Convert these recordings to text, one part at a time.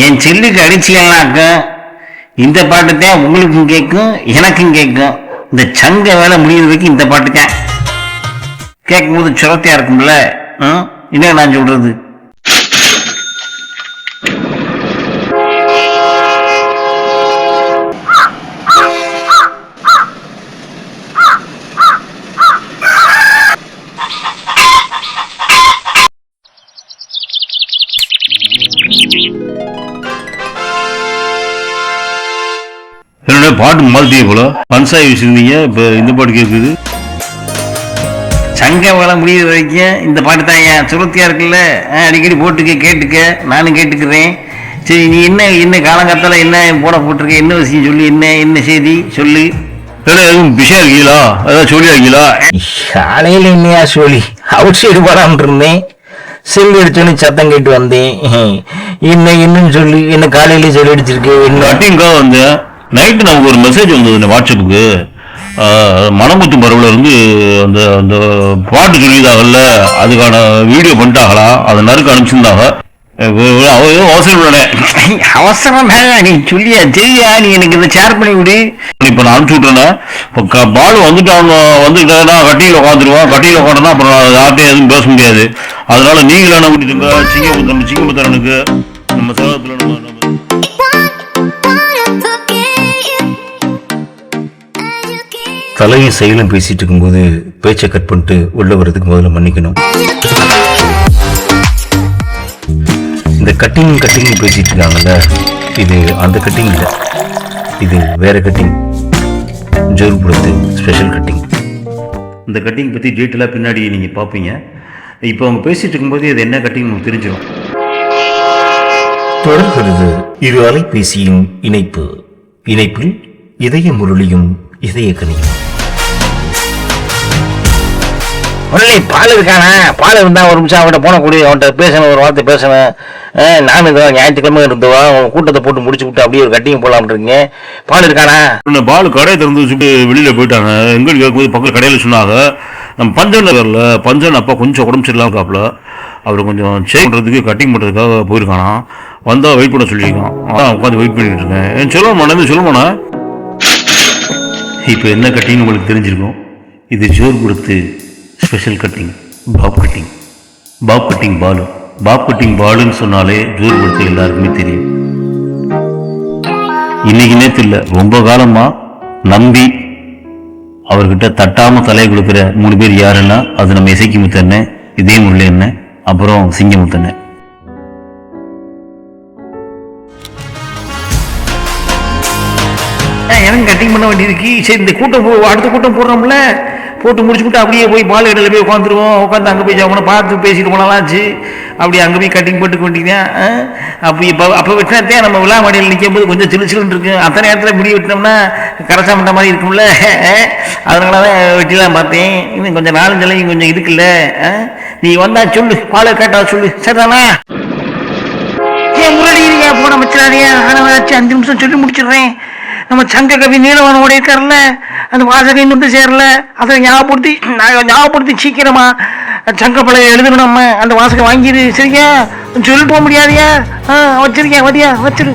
என் செல்லுக்கு அடிச்சியல்லாக்க இந்த பாட்டு தான் உங்களுக்கும் கேட்கும் எனக்கும் கேட்கும் இந்த சங்க வேலை முடியிற வரைக்கும் இந்த பாட்டு தான் கேட்கும்போது சுரத்தையாக இருக்கும்ல ம்? என்ன நான் சொல்றது? பாட்டு மாத்தியே போல. பன்சாய் வச்சிருந்தீங்க. இப்ப இந்த பாட்டு கேக்குது. சங்க வேலை முடியிற வரைக்கும் இந்த பாட்டு தான் ஏன்? சுரத்தியா இருக்குல்ல? அடிக்கடி போட்டுக்க கேட்டுக்க. நானும் கேட்டுக்கிறேன். சரி நீ என்ன என்ன காலங்காத்தால என்ன போட போட்டிருக்க? என்ன விஷயம் சொல்லு? என்ன என்ன செய்தி? சொல்லு. ஏன்னா எதுவும் பிஷா இருக்கீங்களா? ஏதாவது சொல்லி இருக்கீங்களா? காலையில் என்னையா சொல்லி அவுட் சைடு போடாமல் இருந்தேன். செல் அடிச்சோன்னு சத்தம் கேட்டு வந்தேன். என்ன என்னன்னு சொல்லி. என்ன காலையிலே சொல்லி அடிச்சிருக்கு? என்ன? கட்டிங்காக வந்து நைட்டு நமக்கு ஒரு மெசேஜ் வந்தது இந்த வாட்ஸ்அப்புக்கு. மணமுத்து மரபுல இருந்து அந்த அந்த பாட்டு சொல்லியிருந்தாங்கல்ல அதுக்கான வீடியோ பண்ணிட்டாங்களா? அதை நறுக்கு அனுப்பிச்சிருந்தாங்க. அவன் அவசரம் அவசரம் நீ சொல்லியா சரியா நீ எனக்கு இதை ஷேர் பண்ணி விடு. இப்போ நான் அனுப்பிச்சு விட்றேன் இப்போ பால் வந்துட்டாங்க வந்துட்டாங்கன்னா கட்டியில் உட்காந்துருவான். கட்டியில் உட்காந்துனா அப்புறம் யார்ட்டையும் எதுவும் பேச முடியாது. அதனால நீங்களும் என்ன பண்ணிட்டுங்க சிங்கமுத்தன் சிங்கமுத்தரனுக்கு நம்ம சேலத்தில் நம்ம தலையும் செயலும் பேசிட்டு இருக்கும்போது பேச்சை கட் பண்ணிட்டு உள்ள வர்றதுக்கு முதல்ல மன்னிக்கணும். இந்த கட்டிங் கட்டிங் பேசிட்டு இருக்காங்கல்ல இது அந்த கட்டிங் இல்லை. இது வேற கட்டிங் ஜோர்புரத்து ஸ்பெஷல் கட்டிங் இந்த கட்டிங் பற்றி டீட்டெயிலாக பின்னாடி நீங்கள் பார்ப்பீங்க இப்போ அவங்க பேசிட்டு இருக்கும்போது அது என்ன கட்டிங் உங்களுக்கு தெரிஞ்சிடும் தொடர்கிறது இரு அலைபேசியின் இணைப்பு. இணைப்பில் இதய முரளியும் இதய கனியும். உடனே பால் இருக்கானா? பால் இருந்தால் ஒரு நிமிஷம் அவன்கிட்ட போன கூடிய அவன்கிட்ட பேசணும் ஒரு வார்த்தை பேசணும் நான் நானும் இதோ ஞாயிற்றுக்கிழமை இருந்தவா? உன் கூட்டத்தை போட்டு முடிச்சு விட்டு அப்படியே ஒரு கட்டிங் போகலாம்ன்றீங்க பால் இருக்கானா? இல்லை பால் கடையை திறந்து வச்சுட்டு வெளியில் போயிட்டாங்க. எங்கே கேட்கும்போது பக்கத்தில் கடையில் சொன்னாங்க. நம்ம பஞ்சன் நகரில் பஞ்சன் அப்பா கொஞ்சம் உடம்பு சரியில்லாம இருக்காப்புல. அவர் கொஞ்சம் சேவ் பண்ணுறதுக்கு கட்டிங் பண்ணுறதுக்காக போயிருக்கானா? வந்தால் வெயிட் பண்ண சொல்லியிருக்கான். அதான் உட்காந்து வெயிட் பண்ணிட்டு இருக்கேன். என் சொல்லுவாண்ணா என்ன இப்போ என்ன கட்டிங் உங்களுக்கு தெரிஞ்சிருக்கும். இது ஜோர் கொடுத்து special cutting puff cutting puff cutting Balu pop cutting பாலுன்னு சொன்னாலே ஜோர் கொடுத்து எல்லாருக்குமே தெரியும். இன்னைக்கு நேற்று இல்லை ரொம்ப காலமா நம்பி அவர்கிட்ட தட்டாம தலையை கொடுக்குற மூணு பேர் யாருன்னா அது நம்ம இசைக்கு முத்தண்ண இதே முள்ள என்ன அப்புறம் சிங்க முத்தண்ணே. எனக்கு கட்டிங் பண்ண வேண்டியிருக்கு சரி இந்த கூட்டம் அடுத்த கூட்டம் போடுறோம்ல. போட்டு முடிச்சுட்டு அப்படியே போய் பால் கடையில் போய் உட்காந்துருவோம் உட்காந்து அங்கே போய் அவனை பார்த்து பேசிட்டு போனாலாச்சு அப்படி அங்கே போய் கட்டிங் போட்டுக்க வேண்டியதான் அப்படி இப்போ அப்போ வெட்டினத்தையே நம்ம விழா மடையில் நிற்கும் போது கொஞ்சம் சிலு சிலுன்னு இருக்கும் அத்தனை நேரத்தில் முடி வெட்டினோம்னா கரைச்சா பண்ணுற மாதிரி இருக்கும்ல. அதனால தான் வெட்டிலாம் பார்த்தேன். இன்னும் கொஞ்சம் நாலு நிலையும் கொஞ்சம் இருக்குல்ல ஆ? நீ வந்தால் சொல்லு. பாலை கேட்டா சொல்லு. சரிதானா? ஏன் முரளிங்க போன மச்சாரியா ஆனவராச்சு அஞ்சு நிமிஷம் சொல்லி முடிச்சிடுறேன். நம்ம சங்க கவி நீலவனோடைய இருக்கார்ல அந்த வாசகம் இன்னும் சேரல அதை ஞாபகப்படுத்தி ஞாபகப்படுத்தி சீக்கிரமா சங்கப்பழைய எழுதணும் நம்ம. அந்த வாசகம் வாங்கிடு சரியா? சொல்லிட்டு போக முடியாதியா? ஆ வச்சிருக்கேன் வரியா? வச்சிரு.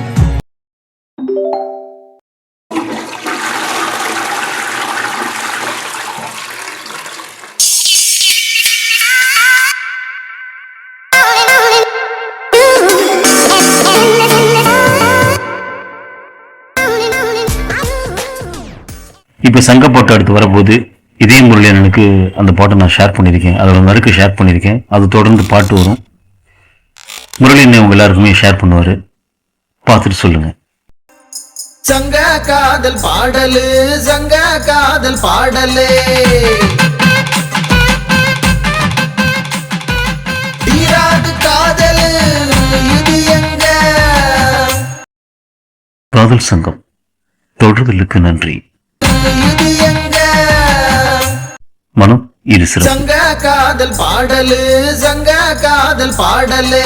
இப்போ சங்க பாட்டு அடுத்து வரப்போகுது. இதே முறையில் எனக்கு அந்த பாட்டை நான் ஷேர் பண்ணியிருக்கேன். அதோட நறுக்கு ஷேர் பண்ணியிருக்கேன். அது தொடர்ந்து பாட்டு வரும். முரளின்னு உங்க எல்லாருக்குமே ஷேர் பண்ணுவார். பார்த்துட்டு சொல்லுங்கள் சங்க காதல் பாடலு சங்க காதல் பாடலே. காதலு சங்கம். தொடர்தலுக்கு நன்றி. மனம் இரு சங்க காதல் பாடலு சங்க காதல் பாடலே.